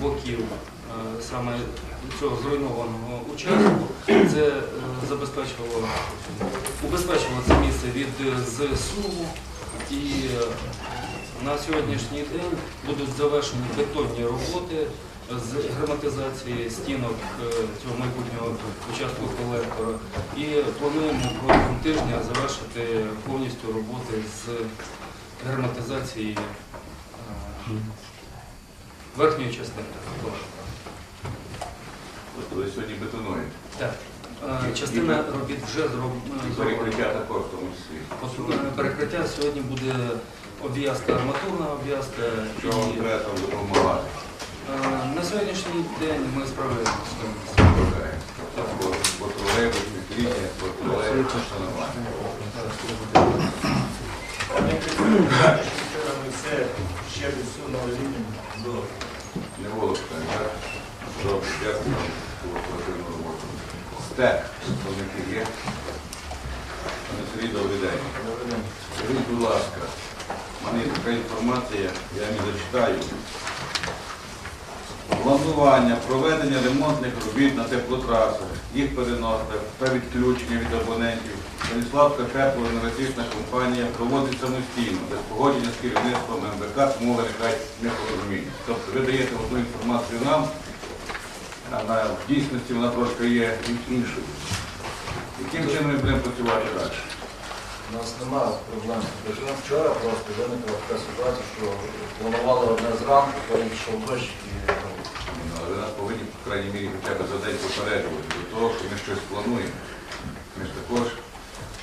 боків е, саме цього зруйнованого участку. Це е, забезпечувало, убезпечувало це місце від е, зсуву і на сьогоднішній день будуть завершені бетонні роботи з герметизації стінок цього майбутнього участку колектора. І плануємо протягом тижня завершити повністю роботи з герметизації верхньої частини. Тобто ви сьогодні бетонуєте. Так. Е, Частина робіт вже зроблена. перекриття також в тому числі. Е, Перекриття сьогодні буде обв'язка, арматурна обв'язка. Що вам треба там допомагати? е, На сьогоднішній день ми справляємося. Бо тролейбус, лінія, бо тролейбус, що нормально. Ми все ще рівня було. Не волосся, так? Добре, дякую вам за оперативну роботу. Стек, представники є. Пане Сергій, добрий день. Скажіть, будь ласка, в мене є така інформація, я не зачитаю. Планування проведення ремонтних робіт на теплотрасах, їх переносах та відключення від абонентів. Станіславська теплоенергетична компанія проводить самостійно, без погодження з керівництвом МВК, тому виникають непорозуміння. Тобто ви даєте одну інформацію нам, а на дійсності вона трошки є іншою. Яким чином ми будемо працювати далі? У нас немає проблем з дощем. Вчора просто виникла така ситуація, що планували одне зранку, потім пішов дощ і ну, Ну, Але нас повинні, по крайній мірі, хоча б за день попереджувати до того, що ми щось плануємо. Ми ж також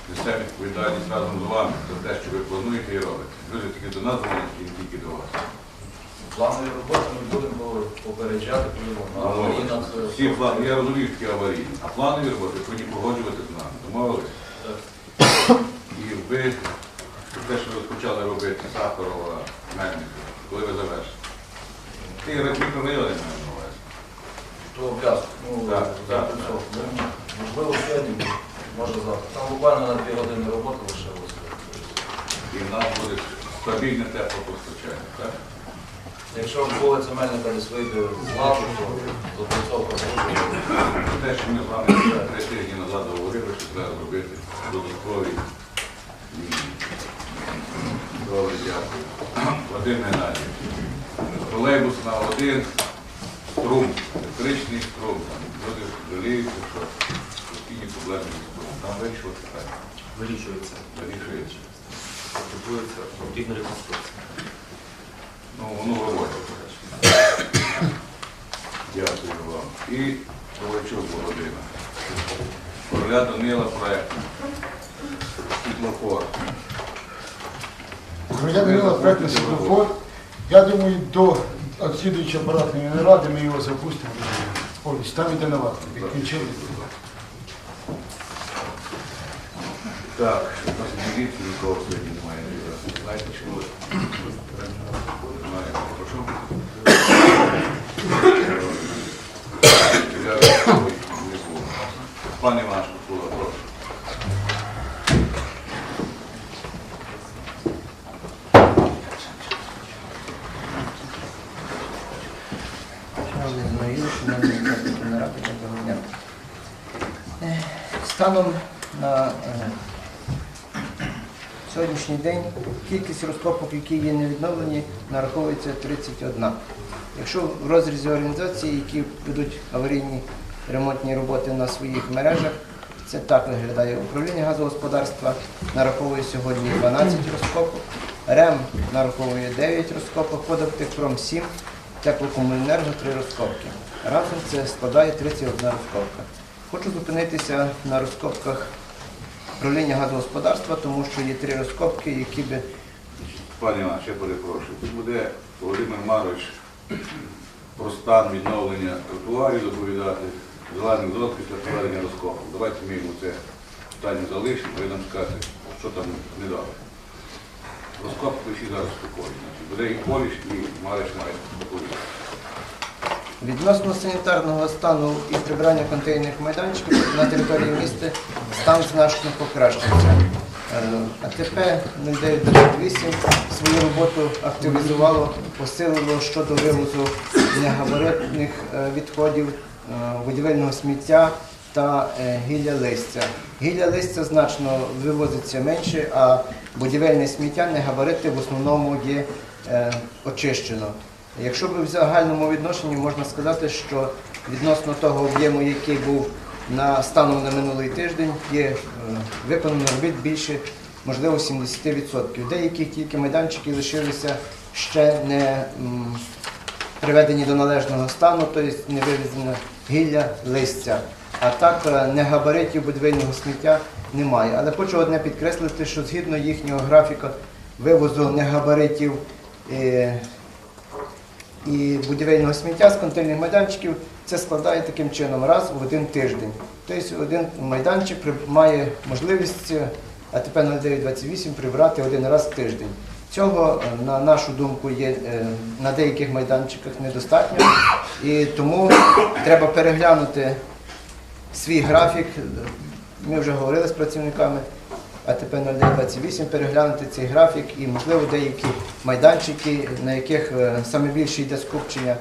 несемо відповідальність разом з вами за те, що ви плануєте і робите. Люди тільки до нас дзвонять і не тільки до вас. планові роботи ми будемо попереджати. А аварійна Ну, це Всі плани, я розумію, що такі аварійні, а планові роботи повинні погоджувати з нами. Домовились? Ви те, що ви почали робити Сахарова, Мельника, коли ви завершите. Ті мікрорайони маємо на увазі. то обв'язку. Ну, Так, так, Можливо, сьогодні, може завтра. Там буквально на дві години роботи лишилося. І в нас буде стабільне теплопостачання. Так? Якщо вулиця Мельника десь вийде з ладу, то запрацьовка буде. Те, що ми з вами три тижні назад говорили, що треба зробити додаткові. Добре, дякую. Вадим Геннадійович. Тролейбус на один, струм, електричний струм. Люди жаліються, що постійні проблеми зі струмом. Там вирішили питання. вирішується, Вирішується. потребується потрібна реконструкція. Ну, воно говорить. Дякую вам. І Ковальчук Володимир. Короля Данила проект. Світлофор. Я Данила, проектний світлофор. Я думаю, до слідуючої апаратної ради ми його запустимо. Ось, там іде нова. Відключили. Так, у нас міліції нікого сьогодні немає. Знаєте чому? Немає. Прошу. Пане Іван Шкула, прошу. Шановний Змаїл, шановні Верховної Ради, доброго дня. Е, Станом на е, сьогоднішній день кількість розкопок, які є не відновлені, нараховується 31. Якщо в розрізі організації, які ведуть аварійні ремонтні роботи на своїх мережах, це так виглядає. Управління газогосподарства нараховує сьогодні 12 розкопок, РЕМ нараховує 9 розкопок, Подоптехпром 7, теплокомуненерго 3 розкопки. Разом це складає 31 розкопка. Хочу зупинитися на розкопках управління газогосподарства, тому що є три розкопки, які би Пане Іван, ще перепрошую. Тут буде Володимир Марович про стан відновлення тротуарів доповідати, зелених зрод після проведення розкопу. Давайте ми йому це стані залишимо, ви нам скажете, що там не дали. Розкопки всі зараз спокійні. Буде і Поліш, і Мариш має спокійно. Відносно санітарного стану і прибирання контейнерних майданчиків на території міста стан значно покращився. Е, АТП 0998 свою роботу активізувало, посилило щодо вивозу негабаритних е, відходів, е, будівельного сміття та гілля листя. Гілля листя значно вивозиться менше, а будівельне сміття негабарити в основному є очищено. Якщо б в загальному відношенні можна сказати, що відносно того об'єму, який був на станом на минулий тиждень, є е, виконано робіт більше, можливо, 70%. Деякі тільки майданчики лишилися ще не приведені до належного стану, тобто не вивезено гілля, листя. А так е, негабаритів будівельного сміття немає. Але хочу одне підкреслити, що згідно їхнього графіка вивозу негабаритів е, і будівельного сміття з контейнерних майданчиків це складає таким чином раз в один тиждень. Тобто один майданчик має можливість АТП 0928 прибрати один раз в тиждень. Цього, на нашу думку, є е, на деяких майданчиках недостатньо, і тому треба переглянути свій графік. Ми вже говорили з працівниками АТП 0928, переглянути цей графік і, можливо, деякі майданчики, на яких е, саме більше йде скупчення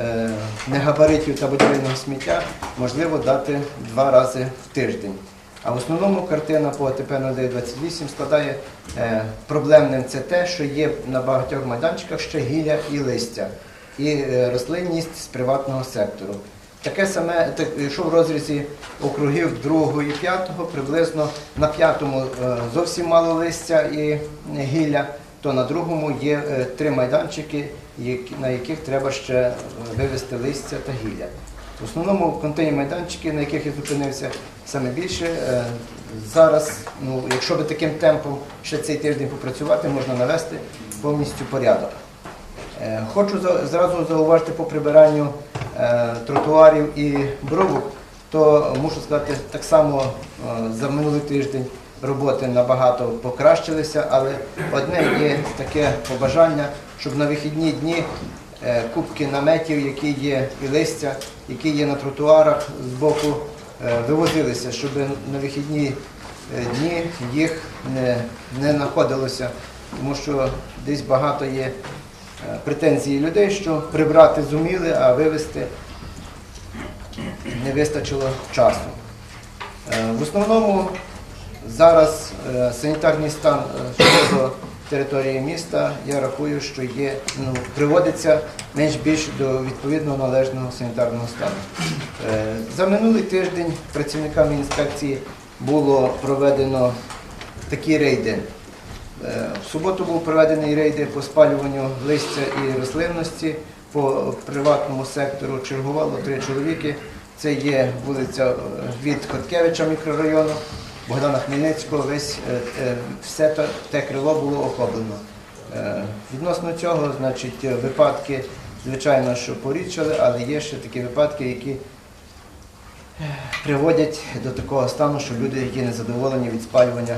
е, негабаритів та будівельного сміття, можливо, дати два рази в тиждень. А в основному картина по АТП 0928 складає е, проблемним це те, що є на багатьох майданчиках ще гілля і листя, і е, рослинність з приватного сектору. Таке саме, так, якщо в розрізі округів 2 і 5, приблизно на п'ятому е, зовсім мало листя і гілля, то на другому є е, три майданчики, на яких треба ще е, вивезти листя та гілля. В основному контейнерні майданчики, на яких я зупинився саме більше, е, зараз, ну, якщо би таким темпом ще цей тиждень попрацювати, можна навести повністю порядок. Е, Хочу зразу зауважити по прибиранню е, тротуарів і бровок, то мушу сказати, так само е, за минулий тиждень роботи набагато покращилися, але одне є таке побажання, щоб на вихідні дні е, кубки наметів, які є і листя, які є на тротуарах з боку, е, вивозилися, щоб на вихідні е, дні їх не, не знаходилося, тому що десь багато є е, претензії людей, що прибрати зуміли, а вивезти не вистачило часу. Е, В основному зараз е, санітарний стан е, щодо території міста, я рахую, що є, ну, приводиться менш-більш до відповідного належного санітарного стану. Е, За минулий тиждень працівниками інспекції було проведено такі рейди. Е, В суботу був проведений рейди по спалюванню листя і рослинності по приватному сектору. Чергувало три чоловіки. Це є вулиця е, від Хоткевича мікрорайону, Богдана Хмельницького, весь, е, все те, те крило було охоплено. Відносно цього, значить, випадки, звичайно, що порідшали, але є ще такі випадки, які приводять до такого стану, що люди є незадоволені від спалювання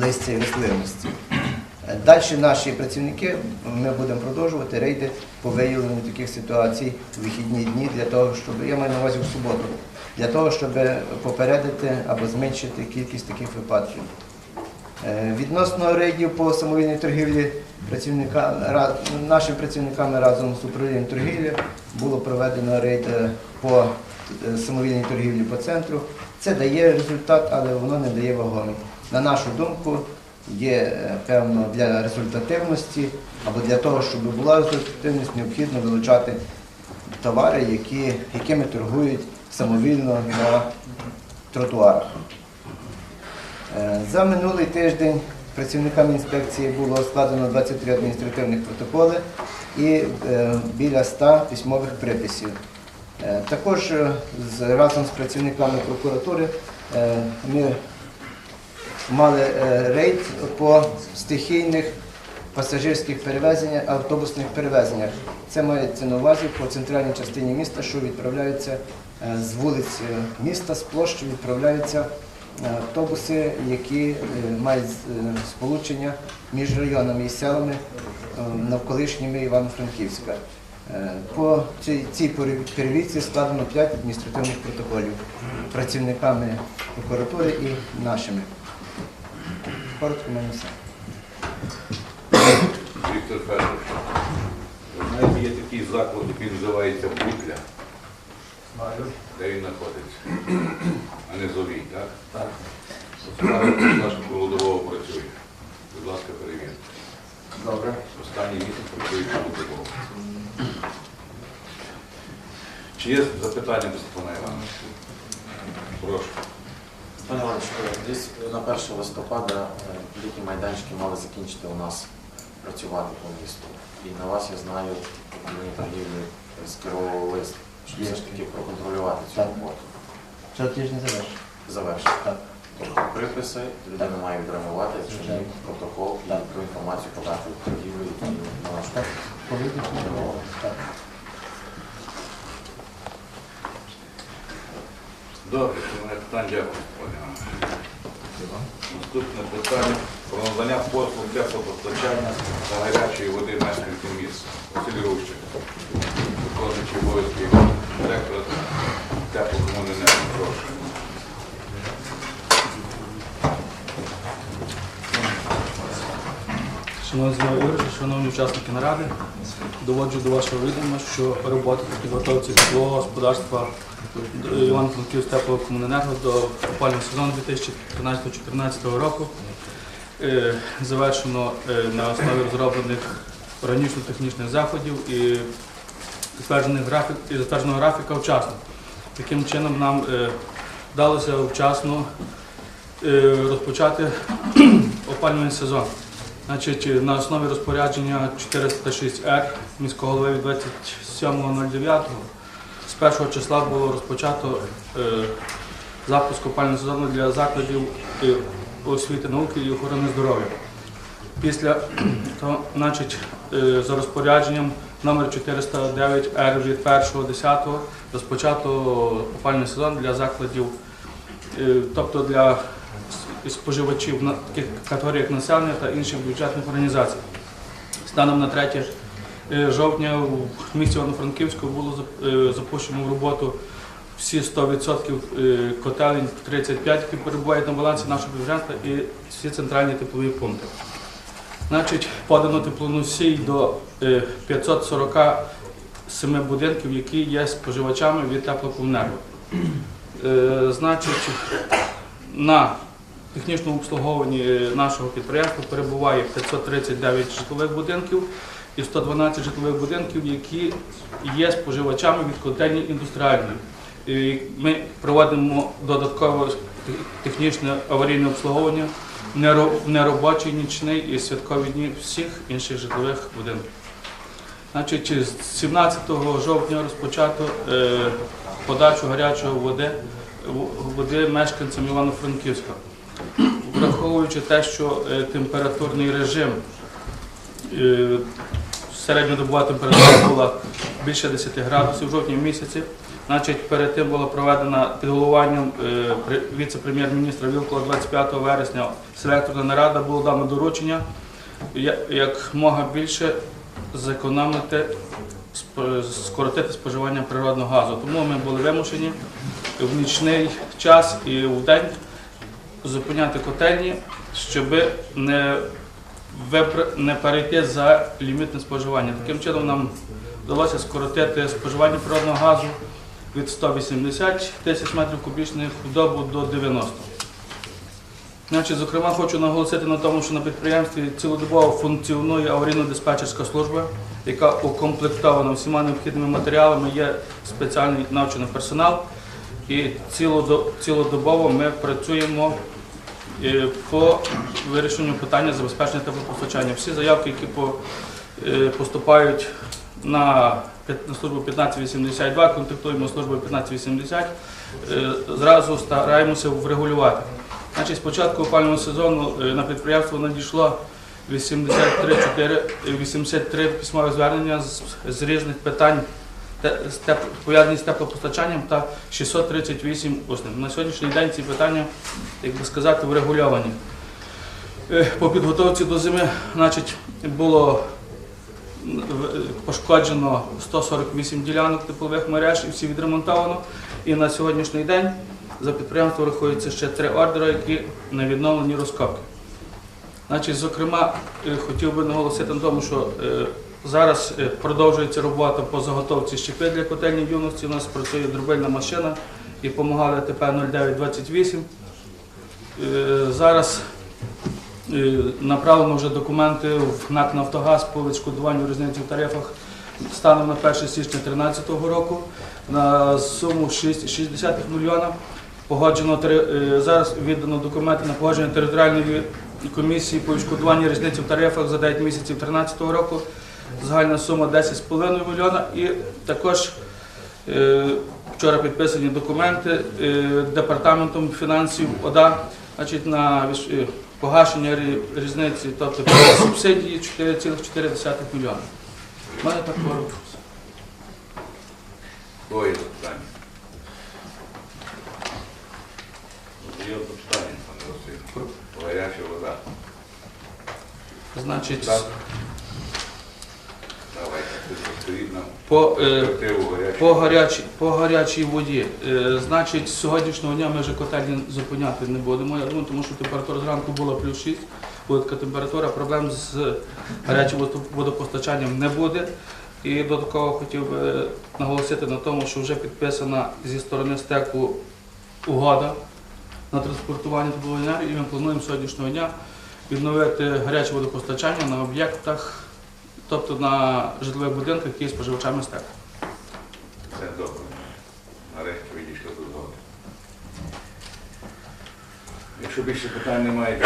листя і рослинності. Далі наші працівники, ми будемо продовжувати рейди по виявленню таких ситуацій у вихідні дні для того, щоб я маю на увазі в суботу, для того, щоб попередити або зменшити кількість таких випадків. Е, Відносно рейдів по самовільній торгівлі працівника, нашими працівниками разом з управлінням торгівлі було проведено рейд е, по е, самовільній торгівлі по центру. Це дає результат, але воно не дає вагомий. На нашу думку, є е, певно для результативності або для того, щоб була результативність, необхідно вилучати товари, які, якими торгують самовільно на тротуарах. Е, За минулий тиждень працівниками інспекції було складено 23 адміністративних протоколи і е, біля 100 письмових приписів. Також разом з працівниками прокуратури ми мали е, рейд по стихійних пасажирських перевезеннях, автобусних перевезеннях. Це мається на увазі по центральній частині міста, що відправляються е, з вулиць е, міста, з площі відправляються автобуси, які мають сполучення між районами і селами навколишніми Івано-Франківська. По цій перевірці складено 5 адміністративних протоколів працівниками прокуратури і нашими. Коротко в мене все. Віктор Федорович, ви знаєте, є такий заклад, який називається Бутля. Де він знаходиться? А не Зовій, так? Так. Оце нашого голодового працює. Будь ласка, перевірте. Добре. Останній місяць працює голодового. Чи є запитання до Степана Івановича? Прошу. Десь на 1 листопада е, літні майданчики мали закінчити у нас працювати по місту. І на вас, я знаю, управління торгівлі скеровував лист, щоб все ж таки проконтролювати цю Так. роботу. Цього тижня завершено. Завершити. Так. Тобто приписи людина має відреагувати, якщо ні, Звичайно. протокол і Так. про інформацію подати в торгівлю, які на ваш Так, по. Так. Добре, це мене питання дякую, Іванович. Наступне питання про надання послуг теплопостачання та гарячої води мешканцям міста. Василь Рущенко, виконуючий обов'язки директора теплокомуненерго. Прошу. Шановні Ігорович, шановні учасники наради, доводжу до вашого відома, що роботи по підготовці житлового господарства Івано-Франківськ теплокомуненерго до опалювального сезону 2013-2014 року е, завершено е, на основі розроблених органічно-технічних заходів і затвердженого графіка вчасно. Таким чином нам е, вдалося вчасно е, розпочати опалювальний сезон. Значить, на основі розпорядження 406Р міського голови від 27.09 з першого числа було розпочато е, запуск опального сезону для закладів освіти, науки і охорони здоров'я. Після то, значить, е, за розпорядженням номер 409Р від 1.10 розпочато опальний сезон для закладів, е, тобто для споживачів на таких категоріях населення та інших бюджетних організацій. Станом на 3 е, жовтня в місті Івано-Франківську було е, запущено в роботу всі 100% е, котелень 35, які перебувають на балансі нашого бюджету, і всі центральні теплові пункти. Значить, подано теплоносій до е, 547 будинків, які є споживачами від теплокомуненерго. Е, Значить, на технічному обслуговуванні нашого підприємства перебуває 539 житлових будинків і 112 житлових будинків, які є споживачами від котельні індустріальної. Ми проводимо додаткове технічне аварійне обслуговування неробочий нічний і святкові дні всіх інших житлових будинків. Значить, з 17 жовтня розпочато е, подачу гарячої води, води мешканцям Івано-Франківська. Враховуючи те, що е, температурний режим, е, середньодобова температура була більше 10 градусів в жовтні місяці, значить перед тим була проведена під е, віце-прем'єр-міністра Вілкова 25 вересня селекторна нарада, було дано доручення як мога більше зекономити, скоротити споживання природного газу. Тому ми були вимушені в нічний час і в день зупиняти котельні, щоб не, не перейти за лімітне споживання. Таким чином нам вдалося скоротити споживання природного газу від 180 тисяч метрів кубічних в добу до 90. Значить, зокрема, хочу наголосити на тому, що на підприємстві цілодобово функціонує аварійно-диспетчерська служба, яка укомплектована всіма необхідними матеріалами, є спеціальний навчений персонал. І цілодобово ми працюємо по вирішенню питання забезпечення теплопостачання. Всі заявки, які е, поступають на службу 1582, контактуємо з службою 1580, е, зразу стараємося врегулювати. Значить, з початку опального сезону е, на підприємство надійшло 83, 4, 83 письмові звернення з, з різних питань, пов'язані з теплопостачанням та 638 усним. На сьогоднішній день ці питання як би сказати, врегульовані. Е, По підготовці до зими значить, було пошкоджено 148 ділянок теплових мереж і всі відремонтовано. І на сьогоднішній день за підприємством рахується ще три ордери, які на відновлені розкопки. Значить, зокрема, е, хотів би наголосити на тому, що е, зараз е, продовжується робота по заготовці щепи для котельні юності. У нас працює дробильна машина і допомагали ТП 0928. Е, Зараз е, направлено вже документи в НАК «Нафтогаз» по відшкодуванню різниці в тарифах станом на 1 січня 2013 року на суму 6,6 мільйона. Погоджено зараз віддано документи на погодження територіальної комісії по відшкодуванню різниці в тарифах за 9 місяців 2013 року. Загальна сума 10,5 мільйона. І також е, вчора підписані документи е, департаментом фінансів ОДА значить, на е, погашення різниці, тобто субсидії 4,4 мільйона. У мене так коротко. Хто є запитання? Є запитання, пане Василь. Гаряча вода. Значить, по, е, перспективу гарячої По гарячій, по гарячій воді. Е, значить, з сьогоднішнього дня ми вже котельні зупиняти не будемо. Я думаю, тому що температура зранку була плюс 6, буде така температура, проблем з гарячим водопостачанням не буде. І додатково хотів би наголосити на тому, що вже підписана зі сторони стеку угода на транспортування теплової енергії, і ми плануємо сьогоднішнього дня відновити гаряче водопостачання на об'єктах, тобто на житлових будинках, які є споживачами стеку. Все добре. Нарешті відійшли до згоди. Якщо більше питань немає,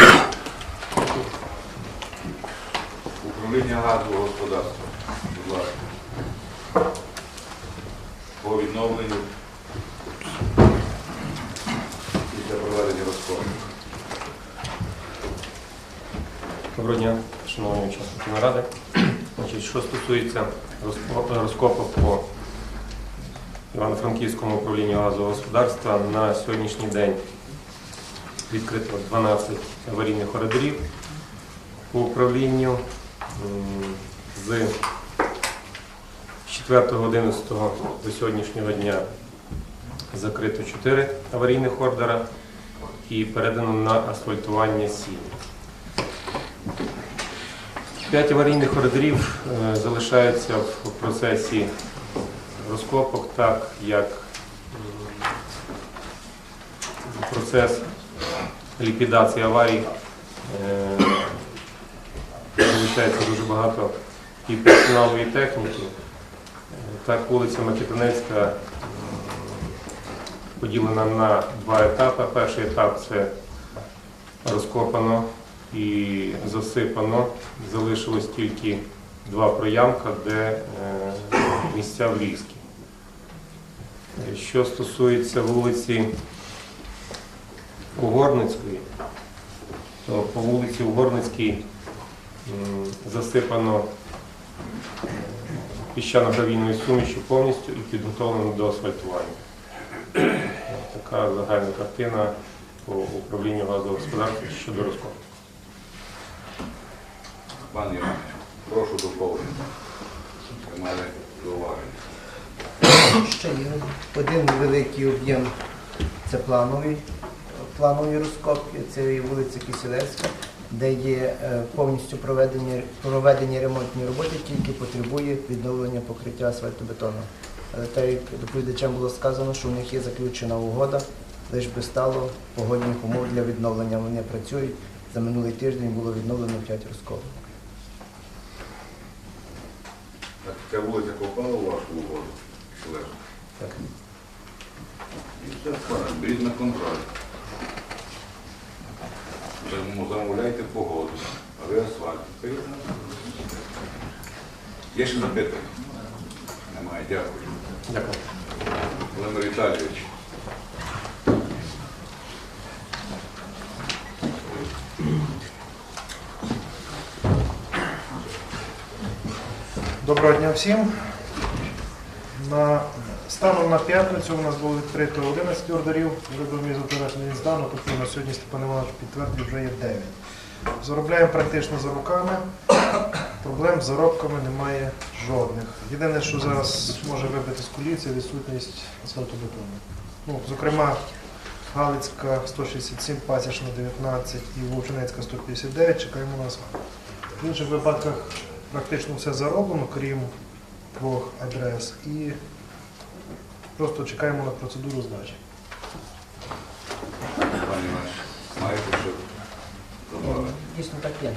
управління газового господарства, будь ласка. По відновленню після проведення розкопу. Доброго дня, шановні учасники наради. Значить, що стосується розко- розкопу по Івано-Франківському управлінню газового господарства, на сьогоднішній день відкрито 12 аварійних коридорів по управлінню. З 4.11 до сьогоднішнього дня закрито 4 аварійних ордера і передано на асфальтування сіл. П'ять аварійних коридорів е, залишаються в процесі розкопок, так як процес ліквідації аварій е, залишається дуже багато і персоналу, і техніки. Е, Так, вулиця Макітинецька м, поділена на два етапи. Перший етап це розкопано і засипано. Залишилось тільки два проямка, де е, місця врізки. Що стосується вулиці Угорницької, то по вулиці Угорницькій засипано е, піщано-гравійною сумішю повністю і підготовлено до асфальтування. Така загальна картина по управлінню газового господарства щодо розкопу. Пан Іванович, прошу доповнити. У мене зауваження. Ще є один великий об'єм це планові, планові розкопки, це і вулиця Киселевська, де є е, повністю проведені, проведені ремонтні роботи, тільки потребує відновлення покриття асфальтобетону. Але так як доповідачам було сказано, що у них є заключена угода, лише би стало погодних умов для відновлення. Вони працюють. За минулий тиждень було відновлено 5 розкопок. Так, ця вулиця попала у вашу угоду? Сележна? Так. І все, пане, беріть на контроль. Замовляйте погоду, а ви асфальт. Є ще запитання? Немає, дякую. Дякую. Володимир Віталійович. Доброго дня всім. На Станом на п'ятницю у нас було відкрито 11 ордерів, вибив мій заперечений здано, тобто на сьогодні Степан Іванович підтвердив, вже є 9. Заробляємо практично за руками, проблем з заробками немає жодних. Єдине, що зараз може вибити з колії, це відсутність асфальтобетону. Ну, зокрема, Галицька 167, Пасічна 19 і Вовчинецька 159, чекаємо на асфальт. В інших випадках практично все зароблено, крім двох адрес. І просто чекаємо на процедуру здачі. Пані Іванович, маєте що добавити? Дійсно так є.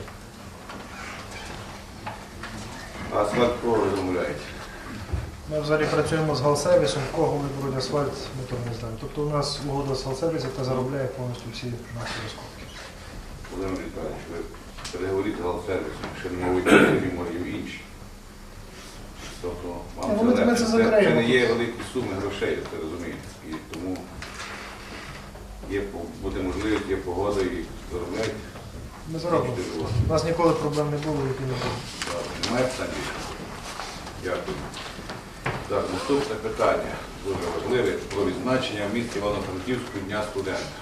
Асфальт кого ви замовляєте? Ми взагалі працюємо з галсервісом, в кого вони беруть асфальт, ми то не знаємо. Тобто у нас угода з галсервісом, яка заробляє повністю всі наші розкопки. Володимир Віталійович, ви переговоріть з галсервісом, якщо не мовить може і інші. Тобто вам це легше. це Це, це не є великі суми грошей, це розумієте. І тому є, буде можливість, є погода і заробляйте. Ми заробимо. У нас ніколи проблем не було, які не було. Немає питань більше? Дякую. Так, наступне питання, дуже важливе, про відзначення в місті Івано-Франківську Дня студента.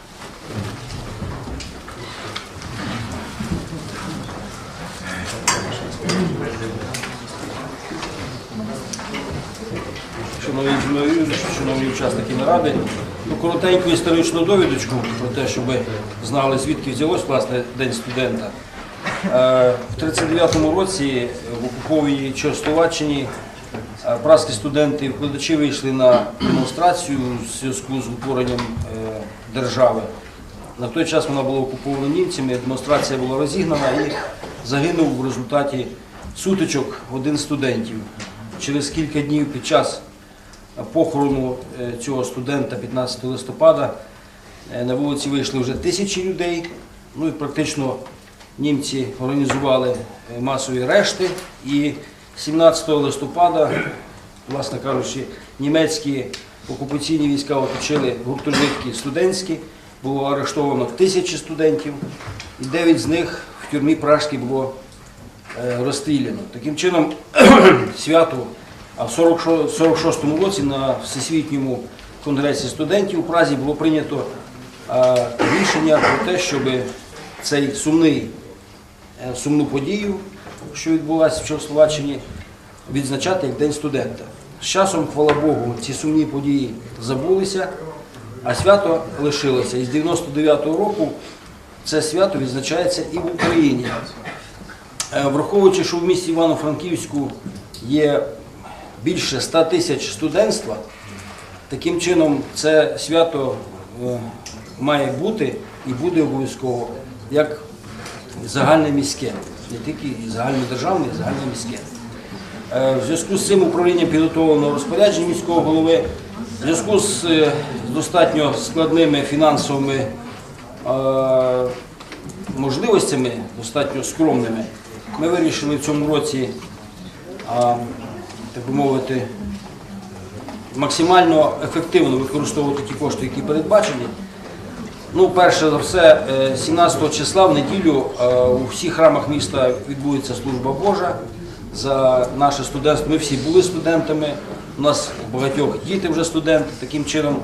Шановні журналісти, шановні учасники наради, ну, коротеньку історичну довідочку про те, щоб ви знали, звідки взялось власне День студента. Е, В 39-му році в окупованій Чехословаччині е, студенти і викладачі вийшли на демонстрацію в зв'язку з утворенням е, держави. На той час вона була окупована німцями, демонстрація була розігнана і загинув в результаті сутичок один студентів. Через кілька днів під час похорону е, цього студента 15 листопада е, на вулиці вийшли вже тисячі людей. Ну і практично німці організували е, масові решти. І 17 листопада, власне кажучи, німецькі окупаційні війська оточили гуртожитки студентські. Було арештовано тисячі студентів, і дев'ять з них в тюрмі Пражській було е, розстріляно. Таким чином, свято а в 46-му році на Всесвітньому конгресі студентів у Празі було прийнято е, рішення про те, щоб цей сумний, е, сумну подію, що відбулася в Чехословаччині, відзначати як День студента. З часом, хвала Богу, ці сумні події забулися, а свято лишилося. І з 99-го року це свято відзначається і в Україні. Е, Враховуючи, що в місті Івано-Франківську є більше 100 тисяч студентства, таким чином це свято е, має бути і буде обов'язково як загальноміське, не тільки загальнодержавне, а загальноміське. Е, В зв'язку з цим управлінням підготовлено розпорядження міського голови, в зв'язку з достатньо складними фінансовими можливостями, достатньо скромними, ми вирішили в цьому році, так би мовити, максимально ефективно використовувати ті кошти, які передбачені. Ну, перше за все, е, 17 числа в неділю е, у всіх храмах міста відбудеться служба Божа за наше студентство. Ми всі були студентами. У нас багатьох діти вже студенти. Таким чином, е,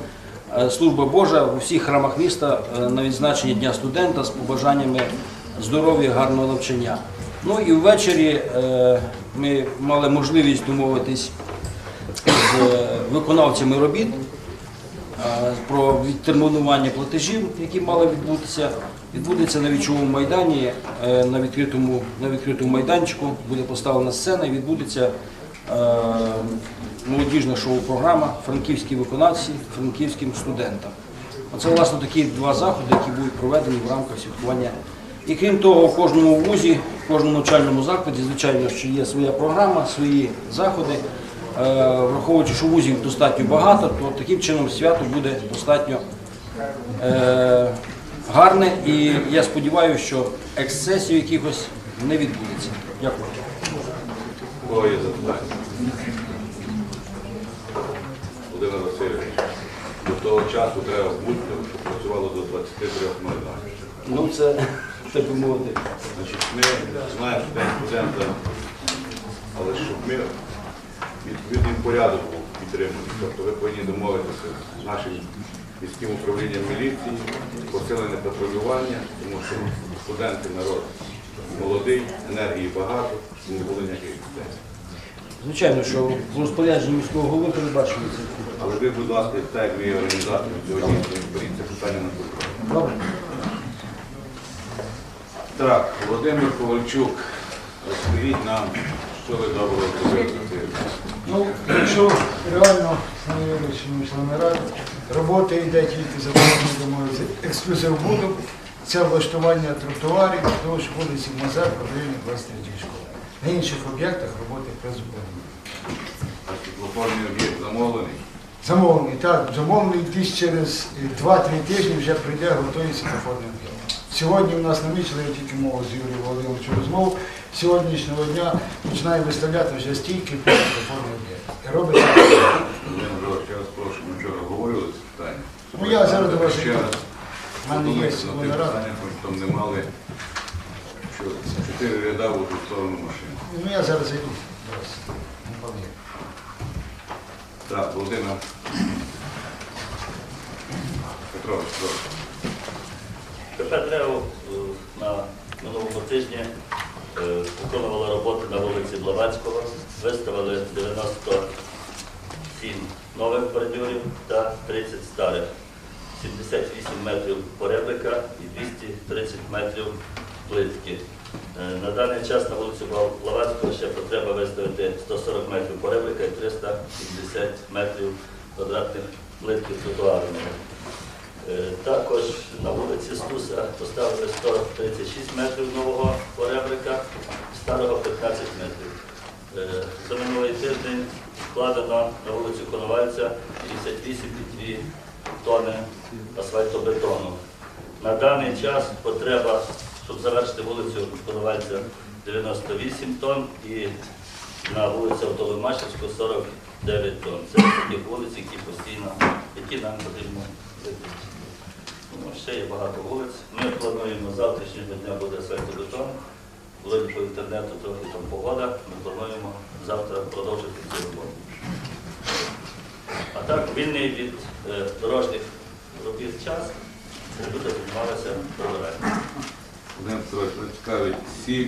служба Божа у всіх храмах міста е, на відзначення Дня студента з побажаннями здоров'я, гарного навчання. Ну і ввечері е, ми мали можливість домовитись з е, виконавцями робіт е, про відтермінування платежів, які мали відбутися. Відбудеться на вічовому майдані, е, на відкритому, на відкритому майданчику буде поставлена сцена і відбудеться е, молодіжна шоу-програма Франківські виконавці франківським студентам. Оце, власне, такі два заходи, які будуть проведені в рамках святкування. І крім того, в кожному вузі, в кожному навчальному закладі, звичайно, що є своя програма, свої заходи. Е, Враховуючи, що вузів достатньо багато, то таким чином свято буде достатньо е, гарне. І я сподіваюся, що ексцесів якихось не відбудеться. Дякую. У кого є запитання? Володимир Васильович, до того часу треба бути, щоб працювало до 23 майданів. Ну, це так би мовити. Значить, ми знаємо, що день студента, але щоб ми відповідний порядок був. підтримують. Тобто ви повинні домовитися з нашим міським управлінням міліції, посилене патрулювання, тому що студенти народ молодий, енергії багато, не було ніяких питань. Звичайно, що в розпорядженні міського голови передбачується. Але ви, будь ласка, так як ви є організатором сьогодні, беріть це питання на контроль. Добре. Так, Володимир Ковальчук, розкажіть нам, що ви доброго зробили за цей рік. Ну, якщо реально ми члени ради, робота йде тільки за допомогою ексклюзив буду, це влаштування тротуарів, того, що вулиці Мазепа в районі 23 школи. На інших об'єктах роботи призупинені. А світлофорний об'єкт замовлений? Замовлений, так, замовлений десь через е, 2-3 тижні вже прийде готовий світлофорний об'єкт. Сьогодні у нас намічили, я тільки мову з Юрієм Володимировичем розмову, сьогоднішнього дня починає виставляти вже стійки під світлофорний об'єкт. І робиться. Я вас прошу, ми вчора говорили це питання. Ну, я зараз до вас йду. мене є тим рада. там не мали що чотири ряда в ту сторону машин. Ну я зараз зайду до вас. не повір. Так, Володимир Петрович, прошу. КП «Трево» на минулому тижні е, виконувала роботи на вулиці Блаватського, виставили 97 нових бордюрів та 30 старих, 78 метрів поребрика і 230 метрів плитки. Е, На даний час на вулиці Блаватського ще потреба виставити 140 метрів поребрика і 370 метрів квадратних плитки тротуарної. Е, Також на вулиці Стуса поставили 136 метрів нового поребрика, старого 15 метрів. Е, За минулий тиждень вкладено на вулицю Коновальця 58,2 тонни асфальтобетону. На даний час потреба, щоб завершити вулицю Коновальця, 98 тонн і на вулиці Автоломашівську 49 тонн. Це такі вулиці, які постійно, які нам потрібно. Тому ще є багато вулиць. Ми плануємо завтрашнього дня буде асфальтобетон. Вроді по інтернету трохи там погода. Ми плануємо завтра продовжити цю роботу. А так, вільний від е, дорожніх робіт час люди займалися прибиранням. Володимир Петрович, цікавить сіль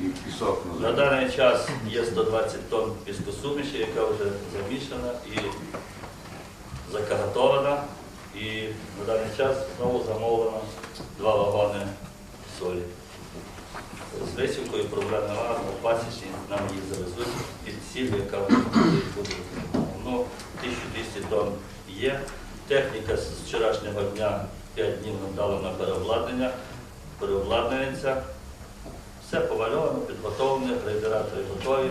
і пісок На даний час є 120 тонн піскосуміші, яка вже замішана і закагатована. І на даний час знову замовлено два вагони солі. З висівкою проблем немає, на пасічні нам її завезуть під сіль, яка буде. Ну, 1200 тонн є. Техніка з вчорашнього дня 5 днів нам дала на переобладнання, переобладнується. Все помальовано, підготовлене, грейдератори готові.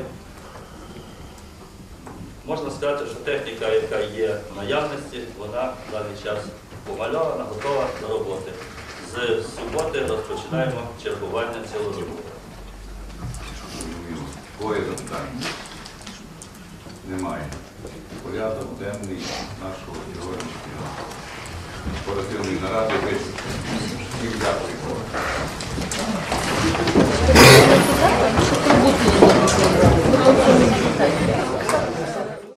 Можна сказати, що техніка, яка є в наявності, вона в даний час помальована, готова до роботи. З суботи розпочинаємо чергування цілого роботи. Кого запитання? Немає. Порядок денний нашого сьогоднішнього оперативної наради вичерпаний всім дякую.